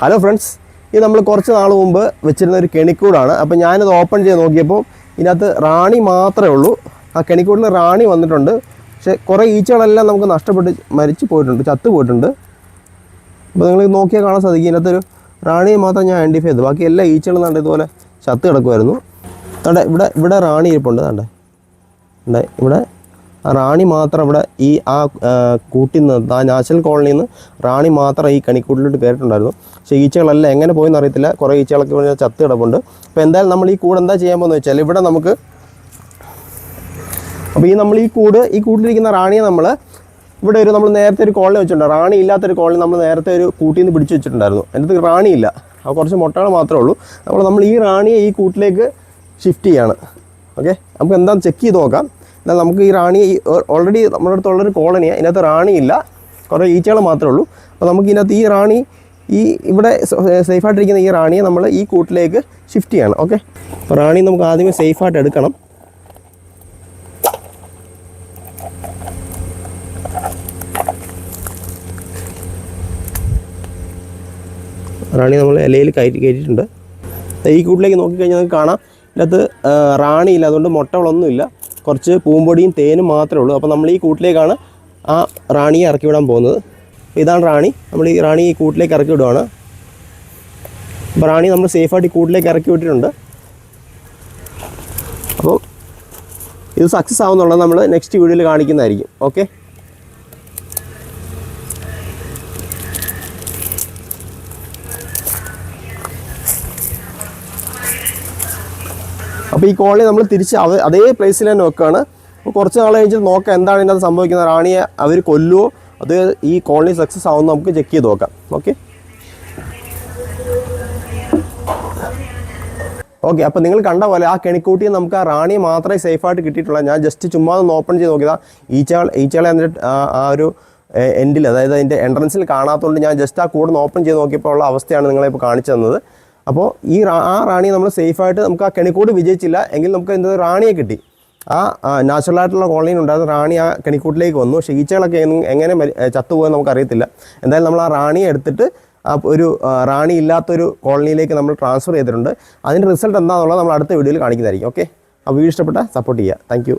Hello friends ഇത് നമ്മൾ കുറച്ച് നാൾ മുമ്പ് വെച്ചിരുന്ന ഒരു കെണിക്കൂടാണ്. അപ്പോൾ ഞാനത് ഓപ്പൺ ചെയ്ത് നോക്കിയപ്പോൾ ഇതിനകത്ത് റാണി മാത്രമേ ഉള്ളൂ. ആ കെണിക്കൂടിൽ റാണി വന്നിട്ടുണ്ട്. പക്ഷേ കുറേ ഈച്ചകളെല്ലാം നമുക്ക് നഷ്ടപ്പെട്ട് മരിച്ചു പോയിട്ടുണ്ട് ചത്തു പോയിട്ടുണ്ട്. അപ്പോൾ നിങ്ങൾ നോക്കിയാൽ കാണാൻ സാധിക്കും. ഇതിനകത്തൊരു റാണിയെ മാത്രം ഞാൻ ഐഡന്റിഫൈ ചെയ്തു. ബാക്കി എല്ലാ ഈച്ചകളും കണ്ട് ഇതുപോലെ ചത്ത് കിടക്കുമായിരുന്നു. കണ്ടേ ഇവിടെ ഇവിടെ റാണി ഇരിപ്പുണ്ട്. കണ്ടേ ഉണ്ട് ഇവിടെ റാണി മാത്രം ഇവിടെ ഈ ആ ആ, കൂട്ടിൽ നിന്ന് ആ നാച്ചുറൽ കോളനിയിൽ നിന്ന് റാണി മാത്രം ഈ കണിക്കൂട്ടിലോട്ട് കയറിയിട്ടുണ്ടായിരുന്നു. പക്ഷേ ഈച്ചകളെല്ലാം എങ്ങനെ പോയെന്ന് അറിയത്തില്ല. കുറേ ഈച്ചകളൊക്കെ ഇവിടെ ചത്ത് കിടപ്പുണ്ട്. അപ്പോൾ എന്തായാലും നമ്മൾ ഈ കൂട് എന്താ ചെയ്യാൻ പോകുന്നത് വെച്ചാൽ ഇവിടെ നമുക്ക് അപ്പോൾ ഈ നമ്മൾ ഈ കൂട് ഈ കൂട്ടിലിരിക്കുന്ന റാണിയെ നമ്മൾ ഇവിടെ ഒരു നമ്മൾ നേരത്തെ ഒരു കോളനി വെച്ചിട്ടുണ്ട്. റാണി ഇല്ലാത്തൊരു കോളനി നമ്മൾ നേരത്തെ ഒരു കൂട്ടിൽ നിന്ന് പിടിച്ചു വെച്ചിട്ടുണ്ടായിരുന്നു. അതിനകത്ത് റാണിയില്ല അപ്പോൾ കുറച്ച് മുട്ടകൾ മാത്രമേ ഉള്ളൂ. അപ്പോൾ നമ്മൾ ഈ റാണിയെ ഈ കൂട്ടിലേക്ക് ഷിഫ്റ്റ് ചെയ്യാണ്. ഓക്കെ? നമുക്ക് എന്താണെന്ന് ചെക്ക് ചെയ്ത് നോക്കാം. എന്നാൽ നമുക്ക് ഈ റാണി ഓൾറെഡി നമ്മുടെ അടുത്തുള്ളൊരു കോളനിയാണ് ഇതിനകത്ത് റാണിയില്ല. കുറേ ഈച്ചകൾ മാത്രമേ ഉള്ളൂ. അപ്പോൾ നമുക്ക് ഇതിനകത്ത് ഈ റാണി ഈ ഇവിടെ സേഫായിട്ടിരിക്കുന്ന ഈ റാണിയെ നമ്മൾ ഈ കൂട്ടിലേക്ക് ഷിഫ്റ്റ് ചെയ്യണം. ഓക്കെ? അപ്പോൾ റാണി നമുക്ക് ആദ്യമേ സേഫായിട്ട് എടുക്കണം. റാണി നമ്മൾ ഇലയിൽ കയറ്റി കയറ്റിയിട്ടുണ്ട്. ഈ കൂട്ടിലേക്ക് നോക്കിക്കഴിഞ്ഞാൽ നമുക്ക് കാണാം. ഇതിനകത്ത് റാണിയില്ല അതുകൊണ്ട് മുട്ടകളൊന്നുമില്ല. കുറച്ച് പൂമ്പൊടിയും തേനും മാത്രമേ ഉള്ളൂ. അപ്പോൾ നമ്മൾ ഈ കൂട്ടിലേക്കാണ് ആ റാണിയെ ഇറക്കി വിടാൻ പോകുന്നത്. ഇതാണ് റാണി. നമ്മൾ ഈ റാണി ഈ കൂട്ടിലേക്ക് ഇറക്കി വിടുവാണ്. അപ്പോൾ റാണി നമ്മൾ സേഫായിട്ട് ഈ കൂട്ടിലേക്ക് ഇറക്കി വിട്ടിട്ടുണ്ട്. അപ്പോൾ ഇത് സക്സസ് ആവുന്നുള്ളത് നമ്മൾ നെക്സ്റ്റ് വീഡിയോയിൽ കാണിക്കുന്നതായിരിക്കും. ഓക്കെ? അപ്പോൾ ഈ കോളനി നമ്മൾ തിരിച്ച് അതേ പ്ലേസിൽ തന്നെ വെക്കുകയാണ് അപ്പോൾ കുറച്ച് നാൾ കഴിഞ്ഞിട്ട് നോക്കാം എന്താണ് ഇതിനകത്ത് സംഭവിക്കുന്നത്. റാണിയെ അവർ കൊല്ലുമോ അത് ഈ കോളനി സക്സസ് ആവുമെന്ന് നമുക്ക് ചെക്ക് ചെയ്ത് നോക്കാം. ഓക്കെ ഓക്കെ അപ്പോൾ നിങ്ങൾ കണ്ട പോലെ ആ കെണിക്കൂട്ടിയെ നമുക്ക് ആ റാണിയെ മാത്രമേ സേഫായിട്ട് കിട്ടിയിട്ടുള്ളൂ. ഞാൻ ജസ്റ്റ് ചുമ്മാ ഒന്ന് ഓപ്പൺ ചെയ്ത് നോക്കിയതാ. ഈച്ചകൾ ഈച്ചകളെ എന്നിട്ട് ആ ഒരു എൻഡിൽ അതായത് അതിന്റെ എൻട്രൻസിൽ കാണാത്തതുകൊണ്ട് ഞാൻ ജസ്റ്റ് ആ കൂടെ ഓപ്പൺ ചെയ്ത് നോക്കിയപ്പോൾ ഉള്ള അവസ്ഥയാണ് നിങ്ങളെ ഇപ്പോൾ കാണിച്ചു തന്നത്. അപ്പോൾ ഈ ആ റാണിയെ നമ്മൾ സേഫായിട്ട് നമുക്ക് ആ കെണിക്കൂട് വിജയിച്ചില്ല. എങ്കിൽ നമുക്ക് എന്ത് റാണിയെ കിട്ടി. ആ നാച്ചുറൽ ആയിട്ടുള്ള കോളനിയിൽ ഉണ്ടായിരുന്ന റാണി ആ കെണിക്കൂട്ടിലേക്ക് വന്നു. പക്ഷേ ഈച്ചകളൊക്കെ എങ്ങനെ ചത്തുപോകാൻ നമുക്കറിയത്തില്ല. എന്തായാലും നമ്മൾ ആ റാണിയെ എടുത്തിട്ട് ഒരു റാണി ഇല്ലാത്തൊരു കോളനിയിലേക്ക് നമ്മൾ ട്രാൻസ്ഫർ ചെയ്തിട്ടുണ്ട്. അതിന്റെ റിസൾട്ട് എന്താണെന്നുള്ളത് നമ്മൾ അടുത്ത വീഡിയോയിൽ കാണിക്കുന്നതായിരിക്കും. ഓക്കെ ആ വീഡിയോ ഇഷ്ടപ്പെട്ട സപ്പോർട്ട് ചെയ്യുക. താങ്ക്